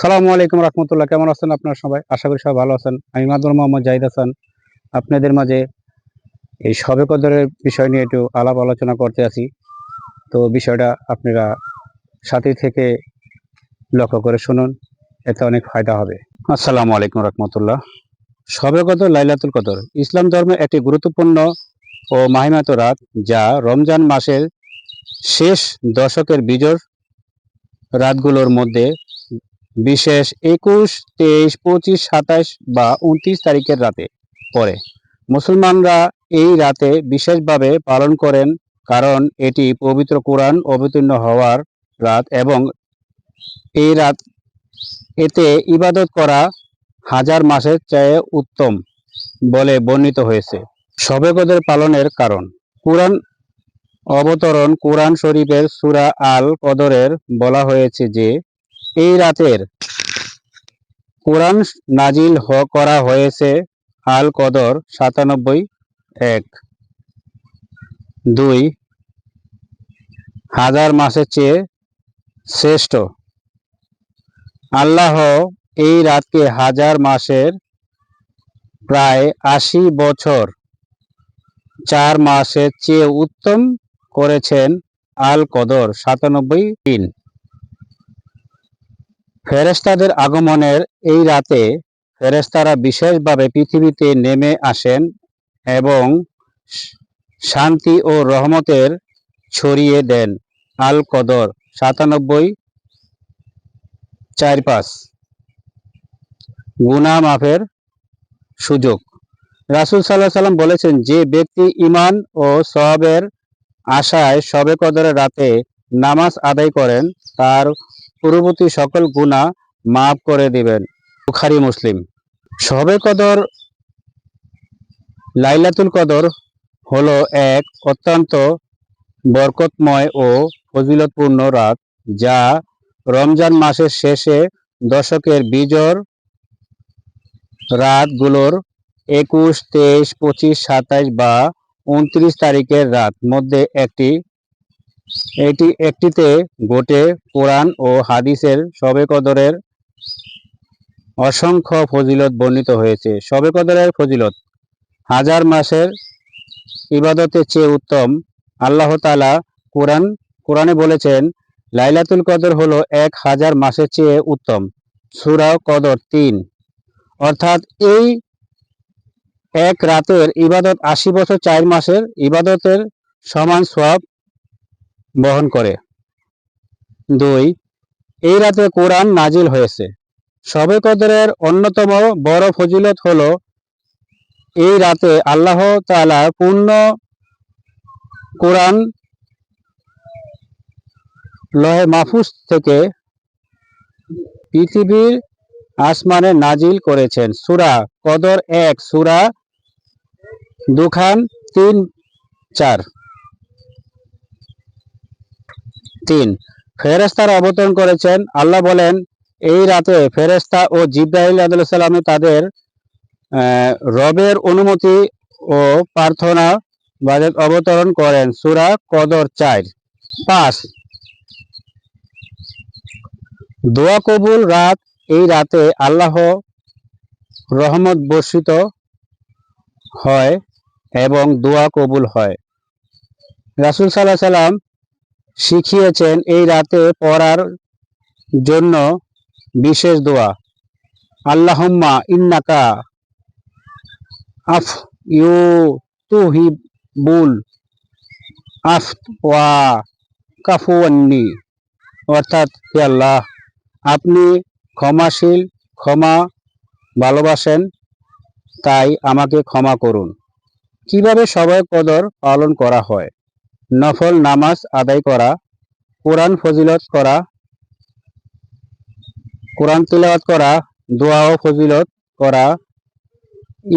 সালামু আলাইকুম রহমতুল্লাহ। কেমন আছেন আপনার সবাই? আশা করি সবাই ভালো আছেন। আমি মাদুর মোহাম্মদ জাহিদ হাসান। আপনাদের মাঝে এই সবে কদরের বিষয় নিয়ে একটু আলাপ আলোচনা করতে আছি। তো বিষয়টা আপনারা সাথে থেকে লক্ষ্য করে শুনুন, এতে অনেক ফায়দা হবে। আসসালামু আলাইকুম রহমতুল্লাহ। সবে কদর লাইলাতুল কদর। ইসলাম ধর্মের একটি গুরুত্বপূর্ণ ও মাহিমাত রাত, যা রমজান মাসের শেষ দশকের বিজয় রাতগুলোর মধ্যে বিশেষ একুশ, তেইশ, পঁচিশ, সাতাশ বা উনত্রিশ তারিখের রাতে পড়ে। মুসলমানরা এই রাতে বিশেষভাবে পালন করেন কারণ এটি পবিত্র কোরআন অবতীর্ণ হওয়ার রাত এবং এই রাত এতে ইবাদত করা হাজার মাসের চেয়ে উত্তম বলে বর্ণিত হয়েছে। শবে কদর পালনের কারণ। কোরআন অবতরণ কোরআন শরীফের সুরা আল কদরের বলা হয়েছে যে এই রাতের কোরআন নাজিল হ- করা হয়েছে আল কদর সাতানব্বই এক। দুই, হাজার মাসের চেয়ে শ্রেষ্ঠ। আল্লাহ এই রাতকে হাজার মাসের প্রায় আশি বছর, চার মাসের চেয়ে উত্তম করেছেন আল কদর সাতানব্বই তিন। ফেরেশতাদের আগমনের এই রাতে ফেরেশতারা বিশেষভাবে পৃথিবীতে নেমে আসেন এবং শান্তি ও রহমতের ছড়িয়ে দেন। আল কদর সাতানব্বই চার পাঁচ গুনা মাফের সুযোগ। রাসূল সাল্লাহ সাল্লাম বলেছেন, যে ব্যক্তি ইমান ও সবের আশায় সবে কদরের রাতে নামাজ আদায় করেন, তার পূর্ববর্তী সকল গুনাহ মাফ করে দিবেন। বুখারি, মুসলিম। শবে কদর, লাইলাতুল কদর হলো এক অত্যন্ত বরকতময় ও ফজিলতপূর্ণ রাত, যা রমজান মাসের শেষে দশকের বিজর রাতগুলোর একুশ, তেইশ, পঁচিশ, সাতাইশ বা উনত্রিশ তারিখের রাত মধ্যে একটি এটি একটিতে ঘটে কোরআন ও হাদিসের শবে কদরের অসংখ্য ফজিলত বর্ণিত হয়েছে। শবে কদরের ফজিলত, হাজার মাসের ইবাদতের চেয়ে উত্তম। আল্লাহ তাআলা কোরআন, কোরআনে বলেছেন, লাইলাতুল কদর হলো এক হাজার মাসের চেয়ে উত্তম। সূরা কদর তিন। অর্থাৎ এই এক রাতের ইবাদত আশি বছর চার মাসের ইবাদতের সমান সওয়াব বহন করে। দুই, এই রাতে কোরআন নাজিল হয়েছে। শবে কদরের অন্যতম বড় ফজিলত হলো, এই রাতে আল্লাহ তাআলা পূর্ণ কোরআন লহে মাহফুজ থেকে পৃথিবীর আসমানে নাজিল করেছেন। সুরা কদর এক, সুরা দুখান তিন, চার। তিন। ফেরেস্তারা অবতরণ করেছেন। আল্লাহ বলেন, এই রাতে ফেরেস্তা ও জিব্রাহিল আলাইসাল্লামে তাদের রবের অনুমতি ও প্রার্থনা বাজেট অবতরণ করেন। সূরা কদর চার। পাঁচ। দোয়া কবুল রাত, এই রাতে আল্লাহ রহমত বর্ষিত হয় এবং দোয়া কবুল হয়। রাসূল সাল্লাহ সাল্লাম শিখিয়েছেন এই রাতে পড়ার জন্য বিশেষ দোয়া। আল্লাহম্মা ইন্নাকা আফ ইউ তুহিবুল আফ ওয়া কাফুয়ান্নি অর্থাৎ হে আল্লাহ, আপনি ক্ষমাশীল, ক্ষমা ভালোবাসেন, তাই আমাকে ক্ষমা করুন। কীভাবে সবাই কদর পালন করা হয়? নফল নামাজ আদায় করা, কোরআন ফজিলত করা, কোরআন তিলাওয়াত করা, দোয়া ও ফজিলত করা,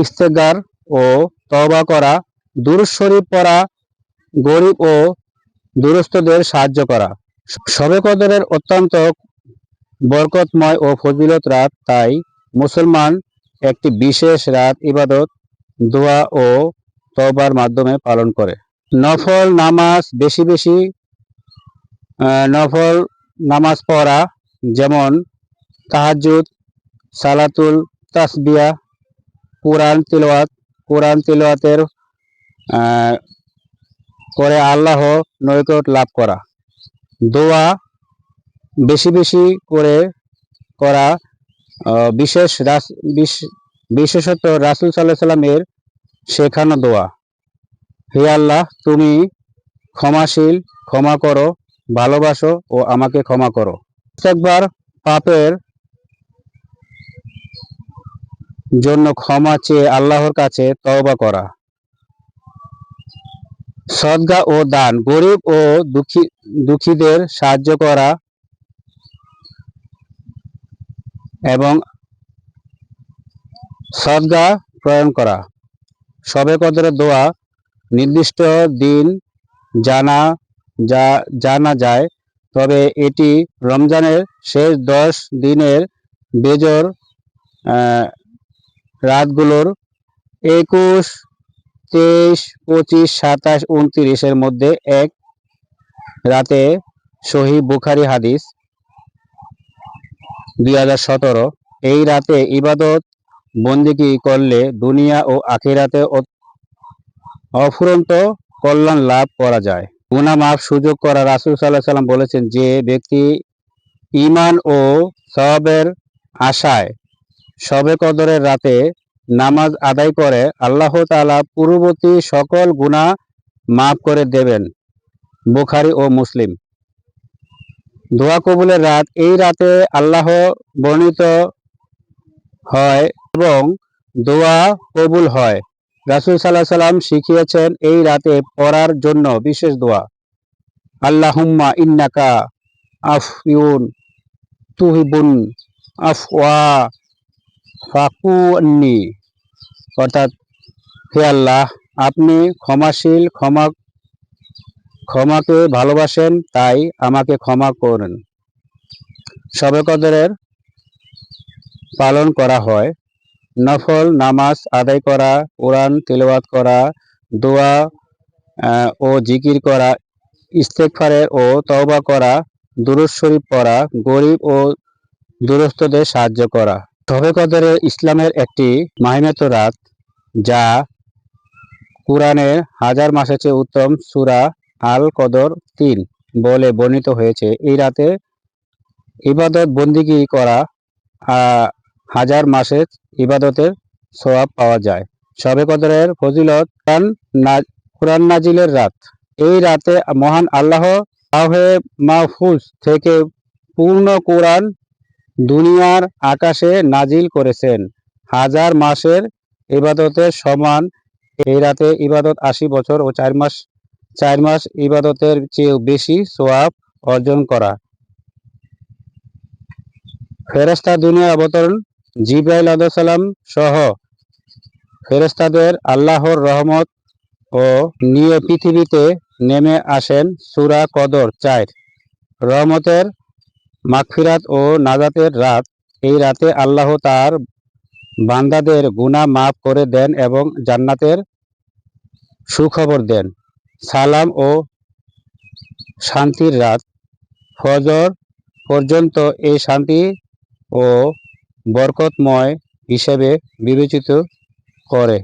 ইস্তেগার ও তওবা করা, দুরূদ শরীফ পড়া, গরিব ও দুরস্থদের সাহায্য করা। শবে কদরের অত্যন্ত বরকতময় ও ফজিলত রাত, তাই মুসলমান একটি বিশেষ রাত ইবাদত, দোয়া ও তওবার মাধ্যমে পালন করে। নফল নামাজ বেশি বেশি নফল নামাজ পড়া, যেমন তাহাজুদ সালাতুল তাসবিয়া, কোরআন তিলওয়াত, কোরআন তিলওয়াতের করে আল্লাহ নৈকট লাভ করা। দোয়া বেশি বেশি করে করা বিশেষ বিশেষত রাসুল সাল্লাহ সাল্লামের শেখানো দোয়া। হে আল্লাহ, তুমি ক্ষমাশীল, ক্ষমা করো, ভালোবাসো ও আমাকে ক্ষমা করো। প্রত্যেকবার পাপের জন্য ক্ষমা চেয়ে আল্লাহর কাছে তওবা করা। সদগা ও দান, গরিব ও দুঃখী, দুঃখীদের সাহায্য করা এবং সদগা প্রয়োগ করা। সবে কদরের দোয়া নির্দিষ্ট দিন জানা যা, জানা যায়। তবে এটি রমজানের শেষ দশ দিনের বেজর রাতগুলোর একুশ, তেইশ, পঁচিশ, সাতাশ, উনত্রিশের মধ্যে এক রাতে সহি বুখারি হাদিস দুই এই রাতে ইবাদত বন্দিগি করলে দুনিয়া ও আখিরাতে অফুরন্ত কল্যাণ লাভ করা যায়। গুনাহ মাফ সুযোগ করা রাসূল আলাইহি সাল্লাম বলেছেন যে ব্যক্তি ঈমান ও সওয়াবের আশায় শবে কদরের রাতে নামাজ আদায় করে আল্লাহ তাআলা পূর্ববর্তী সকল গুনাহ মাফ করে দেবেন, বুখারি ও মুসলিম। দোয়া কবুলের রাত, এই রাতে আল্লাহ বর্ণিত হয় এবং দোয়া কবুল হয়। রাসূল আলাইহি সাল্লাম শিখিয়েছেন এই রাতে পড়ার জন্য বিশেষ দোয়া। আল্লাহুম্মা ইন্নাকা আফ ইউন তুহিবুন আফ আফওয়া ফাকুন্নি অর্থাৎ, হে আল্লাহ, আপনি ক্ষমাশীল, ক্ষমা, ক্ষমাকে ভালোবাসেন, তাই আমাকে ক্ষমা করেন। শবে কদরের পালন করা হয়। নফল, নামাজ আদায় করা, কোরআন তেলাওয়াত করা, দোয়া ও জিকির করা, ইস্তেগফারের ও তওবা করা, দুরূদ শরীফ পড়া, গরিব ও দুরস্থদের সাহায্য করা। শবে কদরের ইসলামের একটি মাহিমাত রাত, যা কোরআনের হাজার মাসের চেয়ে উত্তম সুরা আল কদর তিন বলে বর্ণিত হয়েছে। এই রাতে ইবাদত বন্দিগি করা হাজার মাসের ইবাদতের সওয়াব পাওয়া যায়। শবে কদরের ফজিলত কোরআন নাজিলের রাত। এই রাতে মহান আল্লাহ লাহে মাহফুজ থেকে পূর্ণ কোরআন দুনিয়ার আকাশে নাজিল করেছেন। হাজার মাসের ইবাদতের সমান এই রাতে ইবাদত আশি বছর ও চার মাস চার মাস ইবাদতের চেয়েও বেশি সোয়াব অর্জন করা। ফেরেস্তা দুনিয়া অবতরণ জিব্রাইল আলাইসাল্লাম সহ ফেরেস্তাদের আল্লাহর রহমত ও নিয়ে পৃথিবীতে নেমে আসেন সুরা কদর চার। রহমতের মাগফিরাত ও নাজাতের রাত, এই রাতে আল্লাহ তার বান্দাদের গুনাহ মাফ করে দেন এবং জান্নাতের সুখবর দেন। সালাম ও শান্তির রাত, ফজর পর্যন্ত এই শান্তি ও বরকতময় হিসেবে বিবেচিত করে।